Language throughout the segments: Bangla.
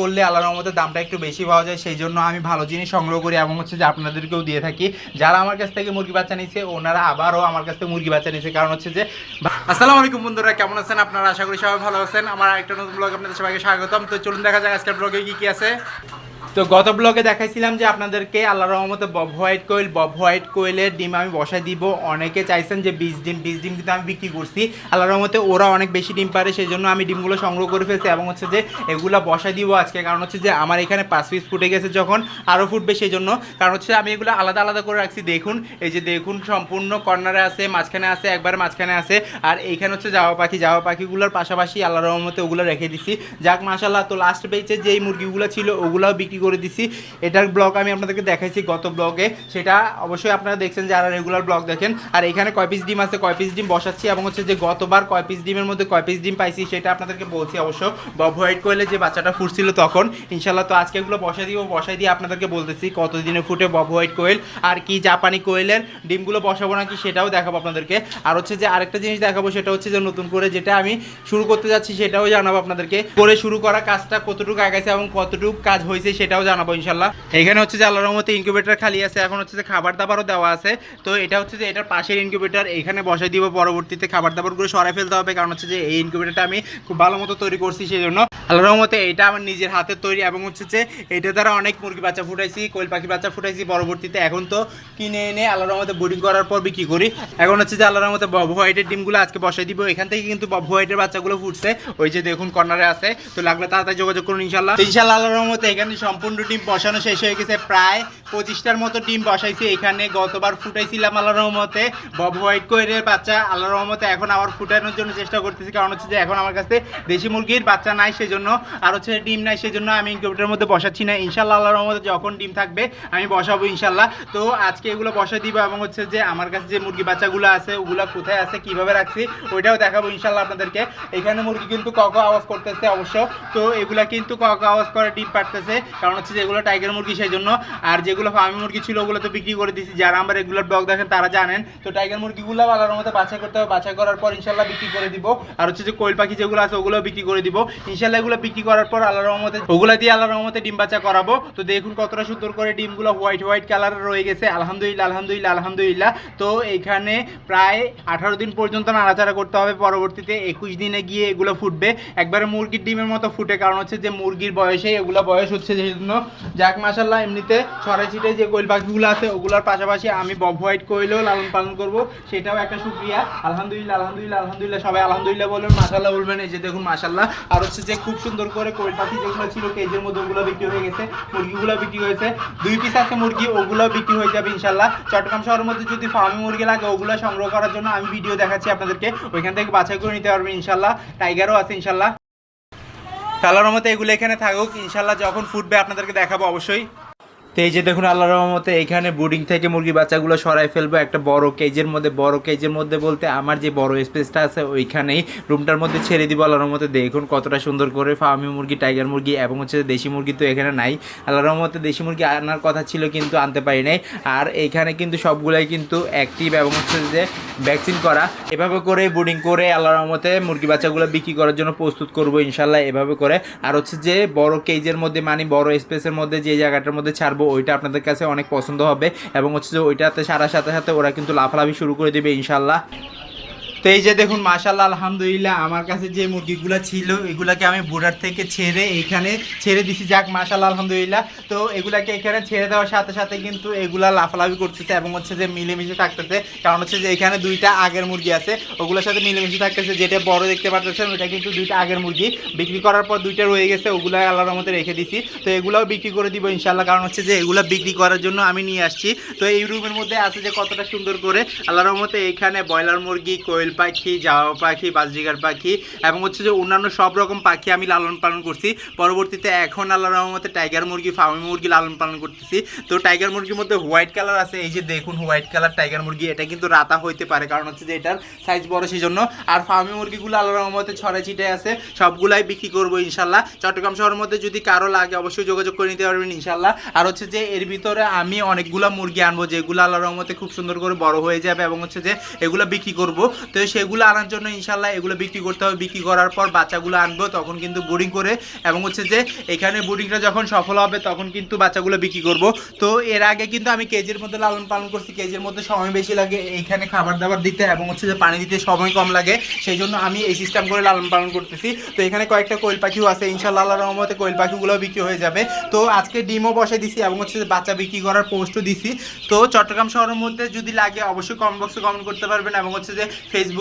করলে আল্লাহর রহমতে দামটা একটু বেশি পাওয়া যায়, সেই জন্য আমি ভালো জিনিস সংগ্রহ করি এবং হচ্ছে যে আপনাদেরকেও দিয়ে থাকি। যারা আমার কাছ থেকে মুরগি বাচ্চা নিয়েছে, ওনারা আবারও আমার কাছ থেকে মুরগি বাচ্চা নিয়েছে। কারণ হচ্ছে যে, আসসালামু আলাইকুম বন্ধুরা, কেমন আছেন আপনারা? আশা করি সবাই ভালো আছেন। আমার একটা নতুন ব্লগ আপনাদের সবাইকে স্বাগতম। তো চলুন দেখা যাক আজকের ব্লগে কি কি আছে। তো গত ব্লগে দেখাইছিলাম যে আপনাদেরকে আল্লাহ রহমতে bobwhite quail bobwhite কোয়েলের ডিম আমি বসাই দিব। অনেকে চাইছেন যে বিশ ডিম বিশ ডিম কিন্তু আমি বিক্রি করছি। আল্লাহ রহমতে ওরা অনেক বেশি ডিম পারে সেই জন্য আমি ডিমগুলো সংগ্রহ করে ফেলছি এবং হচ্ছে যে এগুলো বসাই দিব আজকে। কারণ হচ্ছে যে আমার এখানে পাঁচ পিস ফুটে গেছে যখন আরও ফুটবে সেই জন্য কারণ হচ্ছে আমি এগুলো আলাদা আলাদা করে রাখছি। দেখুন, এই যে দেখুন, সম্পূর্ণ কর্নারে আছে, মাঝখানে আছে, একবার মাঝখানে আছে। আর এইখানে হচ্ছে যাওয়া পাখি যাওয়া পাখিগুলোর পাশাপাশি আল্লাহ রহমতে ওগুলো রেখে দিছি। যাক মাশাল্লাহ তো লাস্ট পেজে যেই মুরগিগুলো ছিল, ওগুলোও বিক্রি করে দিছি। এটার ব্লগ আমি আপনাদেরকে দেখাইছি গত ব্লগে। সেটা অবশ্যই আপনারা দেখছেন যারা রেগুলার ব্লগ দেখেন। আর এখানে কয় পিস ডিম আছে, কয় পিস ডিম বসাচ্ছি এবং হচ্ছে যে গতবার কয় পিস ডিমের মধ্যে কয় পিস ডিম পাইছি সেটা আপনাদেরকে বলছি অবশ্য। বব হোয়াইট কোয়েলে যে বাচ্চাটা ফুটছিল তখন ইনশাল্লাহ তো আজকে এগুলো বসাই দিব, বসাই দিয়ে আপনাদেরকে বলতেছি কতদিনে ফুটে বব হোয়াইট কোয়েল আর কি জাপানি কোয়েলের ডিমগুলো বসাবো নাকি সেটাও দেখাবো আপনাদেরকে। আর হচ্ছে যে আরেকটা জিনিস দেখাবো, সেটা হচ্ছে যে নতুন করে যেটা আমি শুরু করতে যাচ্ছি সেটাও জানাব আপনাদেরকে। করে শুরু করা কাজটা কতটুকু আগাইছে এবং কতটুকু কাজ হয়েছে সেটাও জানাব ইনশাল্লাহ। এখানে হচ্ছে যে আল্লাহর রহমতে ইনকিউবেটর খালি আছে, এখন হচ্ছে যে খাবার দাবারও দেওয়া আছে। তো এটা হচ্ছে যে এটার পাশের ইনকিউবেটর এখানে বসাই দিব, পরবর্তীতে খাবার দাবারগুলো সরাই ফেলতে হবে, কারণ হচ্ছে যে এই ইনকিউবেটরটা আমি খুব ভালো মতো তৈরি করছি সেই জন্য আল্লাহর রহমতে এটা আমার নিজের হাতের তৈরি, এবং হচ্ছে যে এটা দ্বারা অনেক মুরগি বাচ্চা ফুটাইছি, কোয়েল পাখি বাচ্চা ফুটাইছি, পরবর্তীতে এখন তো কিনে এনে আল্লাহর রহমতে বোর্ডিং করার পর বিক্রি করি। এখন হচ্ছে যে আল্লাহর রহমতে বব হোয়াইটের ডিমগুলো আজকে বসাই দিব, এখান থেকে কিন্তু বব হোয়াইটের বাচ্চাগুলো ফুটছে। ওই যে দেখুন, কর্নারে আছে। তো লাগলে তাড়াতাড়ি যোগাযোগ করুন ইনশাল্লাহ। ইনশাল্লাহ আল্লাহর রহমতে এখানে সম্পূর্ণ ডিম বসানো শেষ হয়ে গেছে প্রায় পঁচিশটার মতো ডিম বসাইছি, এখানে গতবার ফুটাইছিলাম আল্লাহ রহমতে। বব হোয়াইট কোয়েলের বাচ্চা আল্লাহ রহমতে এখন আবার ফুটানোর জন্য চেষ্টা করতেছি, কারণ হচ্ছে যে এখন আমার কাছে দেশি মুরগির বাচ্চা নাই সেজন্য, আর হচ্ছে ডিম নাই সেজন্য আমি ইনকিউবেটরের মধ্যে বসাচ্ছি না। ইনশাল্লাহ আল্লাহর রহমতে যখন ডিম থাকবে, আমি বসাবো ইনশাল্লাহ তো আজকে এগুলো বসাই দিব এবং হচ্ছে যে আমার কাছে যে মুরগি বাচ্চাগুলো আছে, ওগুলো কোথায় আছে, কীভাবে রাখছি, ওইটাও দেখাবো ইনশাল্লাহ আপনাদেরকে। এখানে মুরগি কিন্তু কক আওয়াজ করতেছে অবশ্য। তো এগুলা কিন্তু কক আওয়াজ করে ডিম পারতেছে কারণ হচ্ছে যে এগুলো টাইগার মুরগি সেই জন্য আর যেগুলো ফার্মি মুরগি ছিল, ওগুলো তো বিক্রি করে দিয়েছি। যারা আমার রেগুলার ব্লগ দেখেন, তারা জানেন। তো টাইগার মুরগিগুলো আল্লাহর মধ্যে বাছাই করতে হবে। বাছাই করার পর ইনশাল্লাহ বিক্রি করে দিব। আর হচ্ছে যে কোয়েল পাখি যেগুলো আছে ওগুলো বিক্রি করে দিব। ইনশাল্লাহ এগুলো বিক্রি করার পর আল্লাহর রহমতে ওগুলো দিয়ে আল্লাহর রহমতে ডিম বাচ্চা করাবো। তো দেখুন কতটা সুন্দর করে ডিমগুলো হোয়াইট হোয়াইট কালার রয়ে গেছে। আলহামদুলিল্লাহ আলহামদুলিল্লাহ আলহামদুলিল্লাহ। তো এখানে প্রায় আঠারো দিন পর্যন্ত নাড়াচাড়া করতে হবে। পরবর্তীতে একুশ দিনে গিয়ে এগুলো ফুটবে। একবারে মুরগির ডিমের মতো ফুটে, কারণ হচ্ছে যে মুরগির বয়সে এগুলো বয়স হচ্ছে, সেই জন্য যাক মাসাল্লাহ এমনিতে ছড়াই ছিটে যে কোয়েল পাখিগুলো আছে, ওগুলোর পাশাপাশি আমি বব হোয়াইট কোয়েলও লালন পালন করব। সেটাও একটা সুক্রিয়া আলহামদুলিল্লাহ আলহামদুলিল্লাহ আলহামদুলিল্লাহ, সবাই আলহামদুলিল্লাহ বলবেন মাসাল্লাহ বলবেন এই যে দেখুন মাসাল্লাহ আর হচ্ছে যে খুব সুন্দর করে কোয়েল পাখি যেগুলো ছিল, কেজের মধ্যে ওগুলো বিক্রি হয়ে গেছে, মুরগিগুলো বিক্রি হয়েছে। দুই পিস আছে মুরগি ওগুলো বিক্রি হয়ে যাবে ইনশাল্লাহ চট্টগ্রাম শহরের মধ্যে যদি ফার্মি মুরগি লাগে, ওগুলো সংগ্রহ করার জন্য আমি ভিডিও দেখাচ্ছি আপনাদেরকে। ওইখান থেকে বাছাই করে নিতে পারবেন ইনশাল্লাহ টাইগারও আছে ইনশাল্লাহ কালার মতো এগুলো এখানে থাকুক। ইনশাল্লাহ যখন ফুটবে আপনাদেরকে দেখাবো অবশ্যই। তো এই যে দেখুন আল্লাহ রহমতে এখানে বোর্ডিং থেকে মুরগি বাচ্চাগুলো সরাই ফেলব। একটা বড় কেজের মধ্যে, বড় কেজের মধ্যে বলতে আমার যে বড় স্পেসটা আছে, ওইখানেই রুমটার মধ্যে ছেড়ে দিব আল্লাহ রহমতে। দেখুন কতটা সুন্দর করে ফার্মি মুরগি টাইগার মুরগি এবং হচ্ছে দেশি মুরগি তো এখানে নাই। আল্লাহ রহমতে দেশি মুরগি আনার কথা ছিল কিন্তু আনতে পারি নাই। আর এখানে কিন্তু সবগুলাই কিন্তু অ্যাক্টিভ এবং হচ্ছে যে ভ্যাকসিন করা। এভাবে করে বোর্ডিং করে আল্লাহ রহমতে মুরগি বাচ্চাগুলো বিক্রি করার জন্য প্রস্তুত করব ইনশাল্লাহ এভাবে করে। আর হচ্ছে যে বড় কেজের মধ্যে মানে বড় স্পেসের মধ্যে যে জায়গাটার মধ্যে ছাড়বো ওইটা আপনাদের কাছে অনেক পছন্দ হবে। এবং হচ্ছে যে ওইটাতে সারার সাথে সাথে ওরা কিন্তু লাফালাফি শুরু করে দেবে ইনশাল্লাহ তো এই যে দেখুন মাশাল্লাহ আলহামদুলিল্লাহ, আমার কাছে যে মুরগিগুলো ছিল, এগুলাকে আমি বোর্ডার থেকে ছেড়ে এইখানে ছেড়ে দিছি। যাক মাশাল্লাহ আলহামদুলিল্লাহ। তো এগুলাকে এখানে ছেড়ে দেওয়ার সাথে সাথে কিন্তু এগুলা লাফালাফি করতেছে এবং হচ্ছে যে মিলেমিশে থাকতেছে। কারণ হচ্ছে যে এখানে দুইটা আগের মুরগি আছে, ওগুলোর সাথে মিলেমিশে থাকতেছে। যেটা বড় দেখতে পাচ্ছেন ওইটা কিন্তু দুইটা আগের মুরগি। বিক্রি করার পর দুইটা রয়ে গেছে, ওগুলো আল্লাহর মধ্যে রেখে দিছি। তো এগুলাও বিক্রি করে দিব ইনশাল্লাহ কারণ হচ্ছে যে এগুলো বিক্রি করার জন্য আমি নিয়ে আসছি। তো এই রুমের মধ্যে আছে যে কতটা সুন্দর করে আল্লাহর রহমতে এখানে ব্রয়লার মুরগি, কোয়েল পাখি জাওয়া পাখি বাজরিগার পাখি এবং হচ্ছে যে অন্যান্য সব রকম পাখি আমি লালন পালন করছি। পরবর্তীতে এখন আল্লাহ রহমতে টাইগার মুরগি ফার্মি মুরগি লালন পালন করতেছি। তো টাইগার মুরগির মধ্যে হোয়াইট কালার আছে, এই যে দেখুন হোয়াইট কালার টাইগার মুরগি, এটা কিন্তু রাতা হইতে পারে কারণ হচ্ছে যে এটার সাইজ বড় সেই জন্য আর ফার্মি মুরগিগুলো আল্লাহ রহমতে ছড়াই ছিটে আছে, সবগুলাই বিক্রি করব ইনশাল্লাহ। চট্টগ্রাম শহরের মধ্যে যদি কারও লাগে অবশ্যই যোগাযোগ করে নিতে পারবেন ইনশাল্লাহ। আর হচ্ছে যে এর ভিতরে আমি অনেকগুলো মুরগি আনব, যেগুলো আল্লাহ রহমতে খুব সুন্দর করে বড় হয়ে যাবে এবং হচ্ছে যে এগুলো বিক্রি করব। তো সেগুলো আনার জন্য ইনশাল্লাহ এগুলো বিক্রি করতে হবে। বিক্রি করার পর বাচ্চাগুলো আনব, তখন কিন্তু বোর্ডিং করে এবং হচ্ছে যে এখানে বোর্ডিংটা যখন সফল হবে, তখন কিন্তু বাচ্চাগুলো বিক্রি করব। তো এর আগে কিন্তু আমি কেজির মধ্যে লালন পালন করছি, কেজির মধ্যে সময় বেশি লাগে এইখানে খাবার দাবার দিতে এবং হচ্ছে যে পানি দিতে সময় কম লাগে, সেই জন্য আমি এই সিস্টেম করে লালন পালন করতেছি। তো এখানে কয়েকটা কোয়েল পাখিও আছে, ইনশাল্লাহ আল্লাহ রহমতে কোয়েল পাখিগুলো বিক্রি হয়ে যাবে। তো আজকে ডিমও বসে দিছি এবং হচ্ছে যে বাচ্চা বিক্রি করার পোস্টও দিছি। তো চট্টগ্রাম শহরের মধ্যে যদি লাগে অবশ্যই কমেন্ট বক্সে কমেন্ট করতে পারবেন এবং হচ্ছে যে ফেসবুকে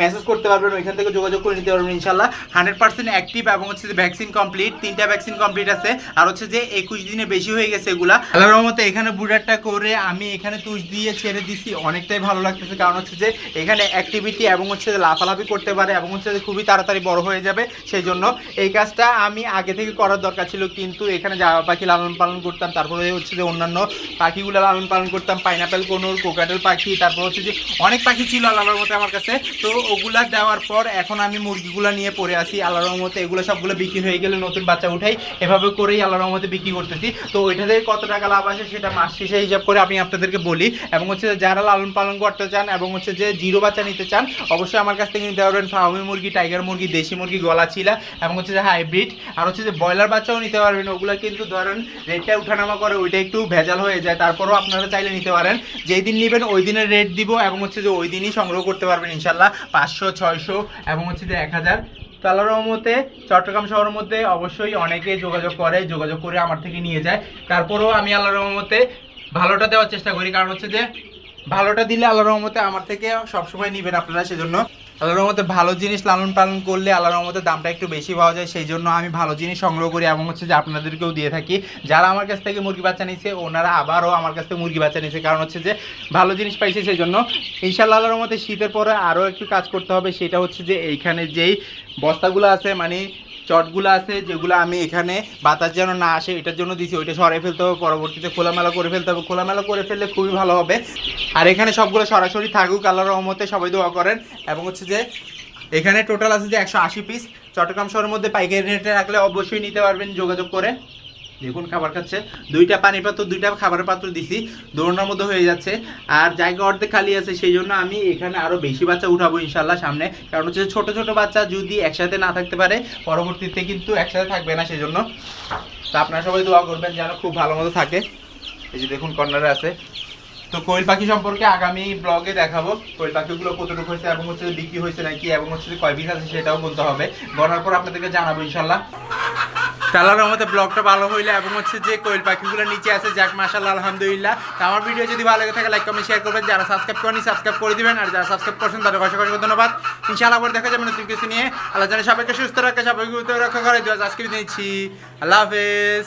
মেসেজ করতে পারবেন, ওইখান থেকে যোগাযোগ করে নিতে পারবেন ইনশাল্লাহ হান্ড্রেড পার্সেন্ট অ্যাক্টিভ এবং হচ্ছে যে ভ্যাকসিন কমপ্লিট তিনটা ভ্যাকসিন কমপ্লিট আছে। আর হচ্ছে যে একুশ দিনে বেশি হয়ে গেছে এগুলা। আল্লাহ রহমতে এখানে বুড়াটা করে আমি এখানে তুষ দিয়ে ছেড়ে দিছি, অনেকটাই ভালো লাগতেছে। কারণ হচ্ছে যে এখানে অ্যাক্টিভিটি এবং হচ্ছে যে লাফালাফি করতে পারে এবং হচ্ছে যে খুবই তাড়াতাড়ি বড় হয়ে যাবে সেই জন্য এই কাজটা আমি আগে থেকে করার দরকার ছিল, কিন্তু এখানে জামা পাখি লালন পালন করতাম, তারপরে হচ্ছে যে অন্যান্য পাখিগুলো লালন পালন করতাম পাইনাপেল কোনোর কোকাটেল পাখি, তারপর হচ্ছে যে অনেক পাখি ছিল, আল্লাহর মতে আমার কাছে তো ওগুলা দেওয়ার পর এখন আমি মুরগিগুলো নিয়ে পড়ে আসি আল্লাহর রহমতে এগুলো সবগুলো বিক্রি হয়ে গেলে নতুন বাচ্চা উঠাই। এভাবে করেই আল্লাহর রহমতে বিক্রি করতেছি। তো ওইটা থেকে কত টাকা লাভ আসে সেটা মাস শেষে হিসাব করে আমি আপনাদেরকে বলি। এবং হচ্ছে যারা লালন পালন করতে চান এবং হচ্ছে যে জিরো বাচ্চা নিতে চান, অবশ্যই আমার কাছ থেকে নিতে পারবেন ফার্মি মুরগি, টাইগার মুরগি, দেশি মুরগি গলা ছিলা এবং হচ্ছে যে হাইব্রিড। আর হচ্ছে যে ব্রয়লার বাচ্চাও নিতে পারবেন। ওগুলো কিন্তু ধরেন রেটটা উঠানামা করে ওইটা একটু ভেজাল হয়ে যায়। তারপরেও আপনারা চাইলে নিতে পারেন। যেই দিন নেবেন ওই দিনের রেট দিব এবং হচ্ছে যে ওই দিনই সংগ্রহ করতে পারবেন। ইনশাল্লাহ পাঁচশো, ছয়শো এবং হচ্ছে যে এক হাজার। তালার রহমতে চট্টগ্রাম শহরের মধ্যে অবশ্যই অনেকে যোগাযোগ করে যোগাযোগ করে আমার থেকে নিয়ে যায়। তারপরেও আমি আল্লাহ রহমতে ভালোটা দেওয়ার চেষ্টা করি, কারণ হচ্ছে যে ভালোটা দিলে আল্লাহর রহমতে আমার থেকে সবসময় নেবেন আপনারা, সেজন্য। আল্লাহর রহমতে ভালো জিনিস লালন পালন করলে আল্লাহর রহমতে দামটা একটু বেশি পাওয়া যায়, সেই জন্য আমি ভালো জিনিস সংগ্রহ করি এবং হচ্ছে যে আপনাদেরকেও দিয়ে থাকি। যারা আমার কাছ থেকে মুরগি বাচ্চা নিয়েছে ওনারা আবারও আমার কাছ থেকে মুরগি বাচ্চা নিয়েছে কারণ হচ্ছে যে ভালো জিনিস পাইছে সেই জন্য। ইনশাল্লাহ আল্লাহর রহমতে শীতের পরে আরও একটু কাজ করতে হবে, সেটা হচ্ছে যে এইখানে যেই বস্তাগুলো আছে মানে চটগুলো আছে, যেগুলো আমি এখানে বাতাস যেন না আসে, এটার জন্য দিছি, ওইটা সরাই ফেলতে হবে, পরবর্তীতে খোলামেলা করে ফেলতে হবে। খোলামেলা করে ফেললে খুবই ভালো হবে। আর এখানে সবগুলো সরাসরি থাকুক, আল্লাহ রহমতে সবাই দোয়া করেন। এবং হচ্ছে যে, এখানে টোটাল আছে যে একশো আশি পিস চট্টগ্রাম শহরের মধ্যে পাইকারি রেটে রাখলে অবশ্যই নিতে পারবেন, যোগাযোগ করে। দেখুন, খাবার খাচ্ছে। দুইটা পানির পাত্র, দুইটা খাবারের পাত্র দিছি। দৌড়ানোর মধ্যে হয়ে যাচ্ছে। আর জায়গা অর্ধেক খালি আছে, সেই জন্য আমি এখানে আরও বেশি বাচ্চা উঠাবো ইনশাল্লাহ সামনে। কারণ হচ্ছে ছোটো ছোটো বাচ্চা যদি একসাথে না থাকতে পারে, পরবর্তীতে কিন্তু একসাথে থাকবে না সেই জন্য তো আপনারা সবাই দোয়া করবেন যেন খুব ভালো মতো থাকে। এই যে দেখুন, কর্নারে আছে। তো কোয়েল পাখি সম্পর্কে আগামী ব্লগে দেখাবো কোয়েল পাখিগুলো কতটুকু হয়েছে এবং হচ্ছে বিক্রি হয়েছে নাকি এবং হচ্ছে কয় পিস আছে সেটাও বলতে হবে। গড়ার পর আপনাদেরকে জানাব ইনশাল্লাহ তালার আমাদের ব্লগটা ভালো হইলে এবং হচ্ছে যে কোয়েল পাখিগুলো নিচে আছে, যাক মাশাল্লাহ আলহামদুলিল্লাহ। তো আমার ভিডিও যদি ভালো লাগে থাকে লাইক কমেন্ট শেয়ার করবেন। যারা সাবস্ক্রাইব করেনি সাবস্ক্রাইব করে দিবেন। আর যারা সাবস্ক্রাইব করছেন, তাদের অসংখ্য অসংখ্য ধন্যবাদ। ইনশাআল্লাহ, আবার দেখা যাবে নতুন কিছু নিয়ে। আল্লাহ জানে সবাইকে সুস্থ রাখে, সবাইকে রক্ষা করে দিও আজকে নিচ্ছি। আল্লাহ হাফেজ।